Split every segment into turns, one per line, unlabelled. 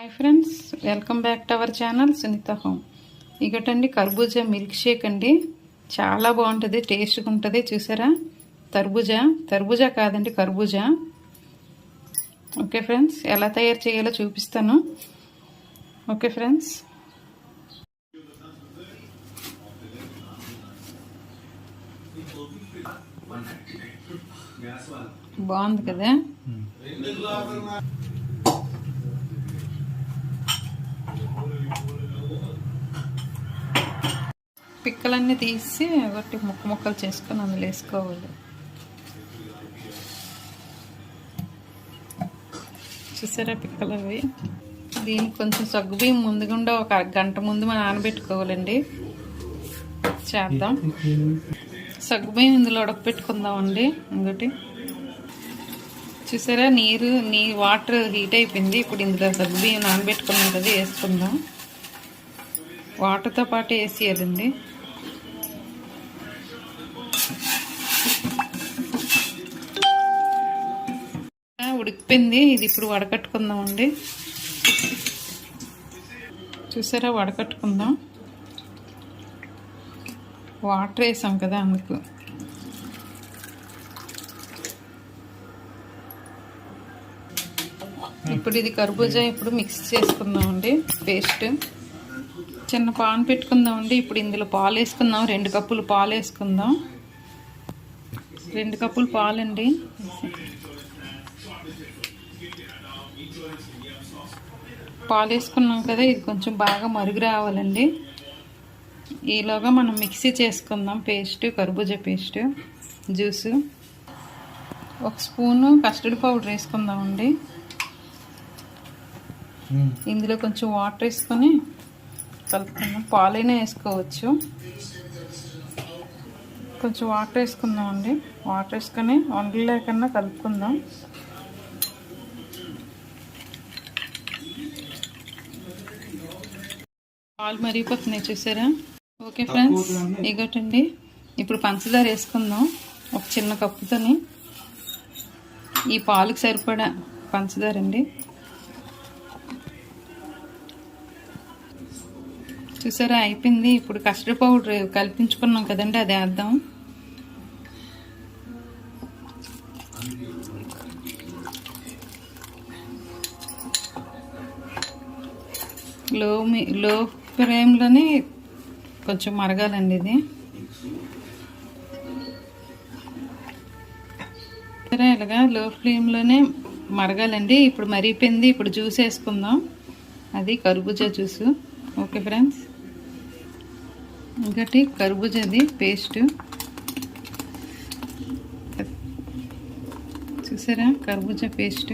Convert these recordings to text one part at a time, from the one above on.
Hi friends welcome back to our channel Sunitha home ఇకటండి కర్బూజా milk shake అండి. చాలా బాగుంటుంది టేస్ట్గా ఉంటుంది చూసారా? తర్బూజా తర్బూజా కాదండి కర్బూజా. ఓకే ఫ్రెండ్స్ ఎలా తయారు చేయాలో చూపిస్తాను. ఓకే ఫ్రెండ్స్ బాగుంది కదా? Hmm. పిక్కలన్నీ తీసి ఒకటి ముక్క ముక్కలు చేసుకొని అందులో వేసుకోవాలి. చూసారా పిక్కలు అవి? దీనికి కొంచెం సగ్గుబియ్యం ముందుగుండా ఒక గంట ముందు మనం నానబెట్టుకోవాలండి. చేద్దాం. సగ్గుబియ్యం ఇందులో ఉడకపెట్టుకుందామండి ఇంకోటి. చూసారా నీరు నీ వాటర్ హీట్ అయిపోయింది. ఇప్పుడు ఇందులో సగ్గుబియ్యం నానబెట్టుకున్నాం కదా వేసుకుందాం. వాటర్తో పాటు వేసేయాలండి. ఉడికిపోయింది. ఇది ఇప్పుడు వడకట్టుకుందామండి. చూసారా వడకట్టుకుందాం. వాటర్ వేసాం కదా అందుకు. ఇప్పుడు ఇది కర్బూజా ఇప్పుడు మిక్స్ చేసుకుందామండి పేస్ట్ చిన్న పాన్ పెట్టుకుందామండి. ఇప్పుడు ఇందులో పాలు వేసుకుందాం. రెండు కప్పులు పాలు వేసుకుందాం. రెండు కప్పులు పాలండి. పాలు వేసుకున్నాం కదా ఇది కొంచెం బాగా మరుగు రావాలండి. ఈలోగా మనం మిక్సీ చేసుకుందాం పేస్ట్ కర్బూజా పేస్ట్ జ్యూస్. ఒక స్పూను కస్టర్డ్ పౌడర్ వేసుకుందామండి. ఇందులో కొంచెం వాటర్ వేసుకొని కలుపుకుందాం. పాలైనా వేసుకోవచ్చు. కొంచెం వాటర్ వేసుకుందామండి. వాటర్ వేసుకొని వండలేకన్నా కలుపుకుందాం. పాలు మరిగిపోతున్నాయి చూసారా? ఓకే ఫ్రెండ్స్ ఇగోటండి. ఇప్పుడు పంచదార వేసుకుందాం ఒక చిన్న కప్పుతోని. ఈ పాలుకి సరిపడా పంచదార అండి. చూసారా అయిపోయింది. ఇప్పుడు కస్టర్డ్ పౌడర్ కల్పించుకున్నాం కదండి అది వేద్దాం. లో మీ లో ఫ్లేమ్లోనే కొంచెం మరగాలండి ఇది. సరే ఇలాగా లో ఫ్లేమ్లోనే మరగాలండి. ఇప్పుడు మరిగిపోయింది. ఇప్పుడు జ్యూస్ వేసుకుందాం. అది కర్బూజా జ్యూస్. Okay friends? ఇంకటి కర్బూజాది పేస్ట్. చూసారా? కర్బూజా పేస్ట్.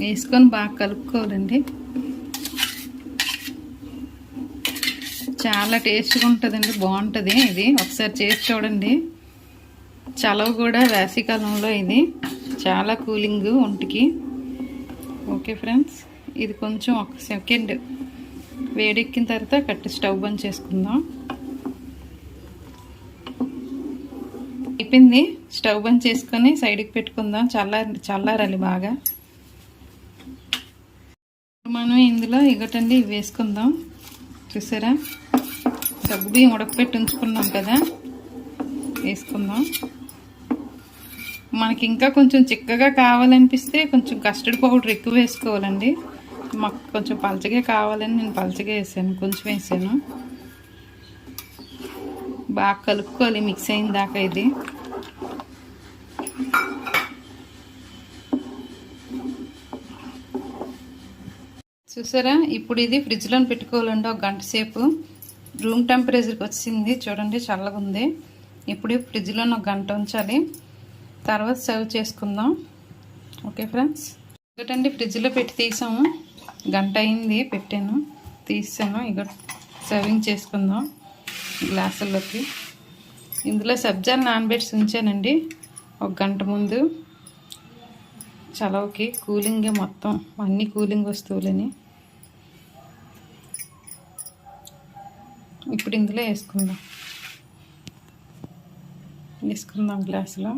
వేసుకొని బాగా కలుపుకోవాలండి. చాలా టేస్ట్గా ఉంటుందండి బాగుంటుంది ఇది. ఒకసారి చేసి చూడండి. చలవ కూడా వేసవికాలంలో ఇది. చాలా కూలింగ్ ఒంటికి. ఓకే ఫ్రెండ్స్ ఇది కొంచెం ఒక సెకండ్ వేడెక్కిన తర్వాత కట్టి స్టవ్ బంద్ చేసుకుందాం. అయిపోయింది. స్టవ్ బంద్ చేసుకొని సైడ్కి పెట్టుకుందాం. చల్ల చల్లారాలి బాగా. మనం ఇందులో ఇగటండి ఇవి వేసుకుందాం. చూసారా? సగ్గుబియ్యం ఉడకపెట్టి ఉంచుకున్నాం కదా? వేసుకుందాం. మనకి ఇంకా కొంచెం చిక్కగా కావాలనిపిస్తే కొంచెం కస్టర్డ్ పౌడర్ ఎక్కువ వేసుకోవాలండి. మాకు కొంచెం పలచగా కావాలని నేను పలచగా వేసాను కొంచెం వేసాను. బాగా కలుపుకోవాలి మిక్స్ అయిన దాకా ఇది. చూసారా? ఇప్పుడు ఇది ఫ్రిడ్జ్లో పెట్టుకోవాలండి ఒక గంట సేపు. రూమ్ టెంపరేచర్కి వచ్చింది. చూడండి చల్లగా ఉంది. ఇప్పుడు ఫ్రిడ్జ్లో ఒక గంట ఉంచాలి. తర్వాత సర్వ్ చేసుకుందాం. Okay friends? ఒకటండి ఫ్రిడ్జ్లో పెట్టి తీసాము. గంట అయింది పెట్టాను. తీసాను. ఇక సర్వింగ్ చేసుకుందాం గ్లాసుల్లోకి. ఇందులో సబ్జాలు నానబెట్టి ఉంచానండి. ఒక గంట ముందు. చలవకి కూలింగే మొత్తం. అన్ని కూలింగ్ వస్తువులని. ఇప్పుడు ఇందులో వేసుకుందాం. వేసుకుందాం గ్లాసులో.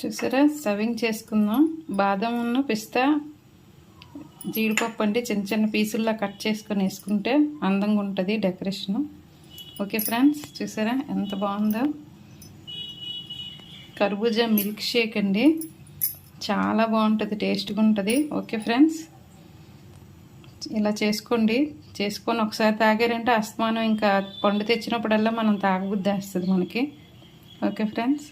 చూసారా? సర్వింగ్ చేసుకుందాం. బాదం పిస్తా జీడిపప్పు అంటే చిన్న చిన్న పీసుల్లా కట్ చేసుకొని వేసుకుంటే అందంగా ఉంటుంది డెకరేషను. ఓకే ఫ్రెండ్స్ చూసారా? ఎంత బాగుందో. కర్బూజా మిల్క్ షేక్ అండి. చాలా బాగుంటుంది టేస్ట్గా ఉంటుంది. Okay friends? ఇలా చేసుకోండి. చేసుకొని ఒకసారి తాగారంటే అస్తమానం ఇంకా పండు తెచ్చినప్పుడల్లా మనం తాగబుద్ధి వేస్తుంది మనకి. Okay friends?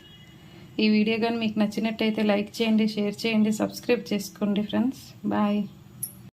ఈ వీడియో కానీ మీకు నచ్చినట్టయితే లైక్ చేయండి షేర్ చేయండి సబ్స్క్రైబ్ చేసుకోండి ఫ్రెండ్స్. బాయ్.